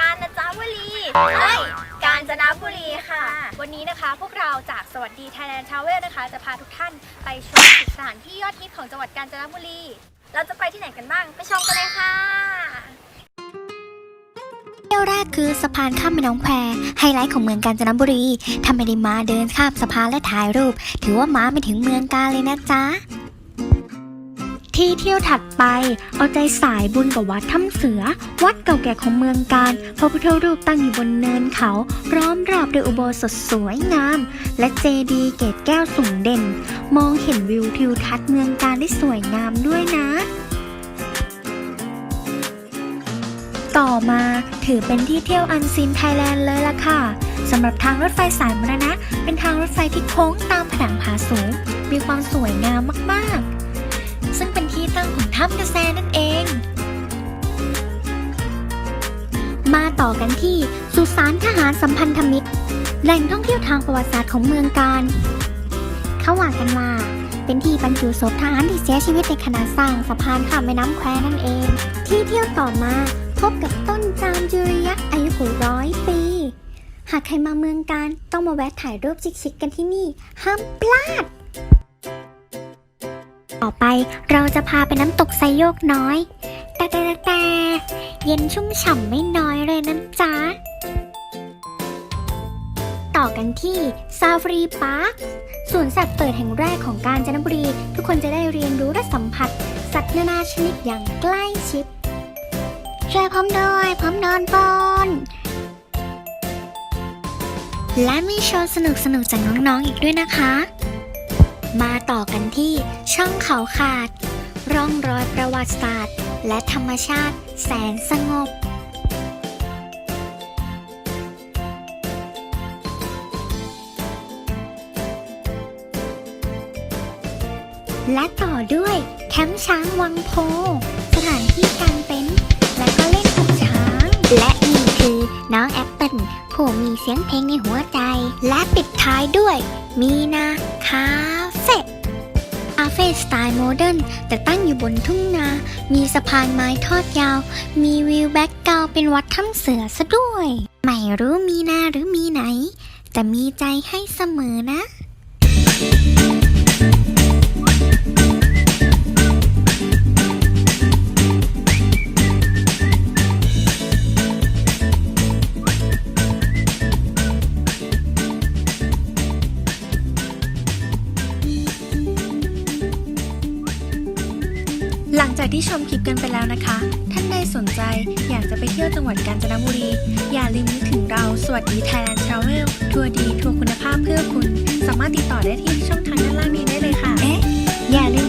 การจนาบุรีไม่กาญจนบุรีค่ะ วันนี้นะคะพวกเราจากสวัสดี Thailand Travel นะคะ จะพาทุกท่านไปชมสถานที่ยอดฮิตของจังหวัดกาญจนบุรี เราจะไปที่ไหนกันบ้าง ไปชมกันเลยค่ะเที่ยวแรกคือสะพานข้ามแม่น้องแควไฮไลท์ของเมืองกาญจนบุรีถ้าไม่ได้มาเดินข้ามสะพานและถ่ายรูป ถือว่ามาไม่ถึงเมืองกาเลยนะจ๊ะ ที่เที่ยวถัดไป เอาใจสายบุญกับวัดถ้ำเสือ วัดเก่าแก่ของเมืองกาญพระพุทธรูปตั้งอยู่บนเนินเขาล้อมรอบด้วยอุโบสถสวยงาม และเจดีย์เกตแก้วสูงเด่น มองเห็นวิวทิวทัศน์เมืองกาญได้สวยงามด้วยนะ ต่อมาถือเป็นที่เที่ยวอันซีนไทยแลนด์เลยล่ะค่ะสำหรับทางรถไฟสายมรณะ เป็นทางรถไฟที่โค้งตามผนังผาสูง มีความสวยงามมากๆ ซึ่งเป็นที่ตั้งของถ้ำกระแสนั่นเอง มาต่อกันที่สุสานทหารสัมพันธมิตร แหล่งท่องเที่ยวทางประวัติศาสตร์ของเมืองกาญเขาว่ากันว่า เป็นที่บรรจุศพทหารที่เสียชีวิตในขณะสร้างสะพานข้ามแม่น้ำแควนั่นเอง ที่เที่ยวต่อมาพบกับต้นจามจุริยักษ์อายุกว่าร้อยปี หากใครมาเมืองการต้องมาแวะถ่ายรูปชิคๆกันที่นี่ ห้ามพลาด อไป เราจะพาไปน้ำตกไซโยกน้อย แต่แต่แต่เย็นชุ่มฉ่ำไม่น้อยเลยนะจ๊ะ ต่อกันที่ซาฟรีพาร์คสวนสัตว์เปิดแห่งแรกของกาญจนบุรี ทุกคนจะได้เรียนรู้และสัมผัส สัตว์นานาชนิดอย่างใกล้ชิดช่วยผมด้วยผมนอนบนและมีโชว์สนุกสนุกๆจากน้องๆอีกด้วยนะคะ มาต่อกันที่ช่องเขาขาด ร่องรอยประวัติศาสตร์ และธรรมชาติแสนสงบ และต่อด้วยแคมป์ช้างวังโพ สถานที่กางเต็นท์และก็เล่นกับช้าง และนี่คือน้องแอปเปิลผู้มีเสียงเพลงในหัวใจ และปิดท้ายด้วย มีนาคา เฟ่คาเฟ่สไตล์โมเดิร์นแต่ตั้งอยู่บนทุ่งนา มีสะพานไม้ทอดยาว มีวิวแบ็กกราวด์เป็นวัดถ้ำเสือซะด้วย ไม่รู้มีนาหรือมีไหน แต่มีใจให้เสมอนะ หลังจากที่ชมคลิปกันไปแล้วนะคะ ท่านใดสนใจอยากจะไปเที่ยวจังหวัดกาญจนบุรี อย่าลืมนึกถึงเราสวัสดีไทยแลนด์ทราเวลทัวร์ดีทัวร์คุณภาพเพื่อคุณ สามารถติดต่อได้ที่ช่องทางด้านล่างนี้ได้เลยค่ะ เอ๊ะ อย่าลื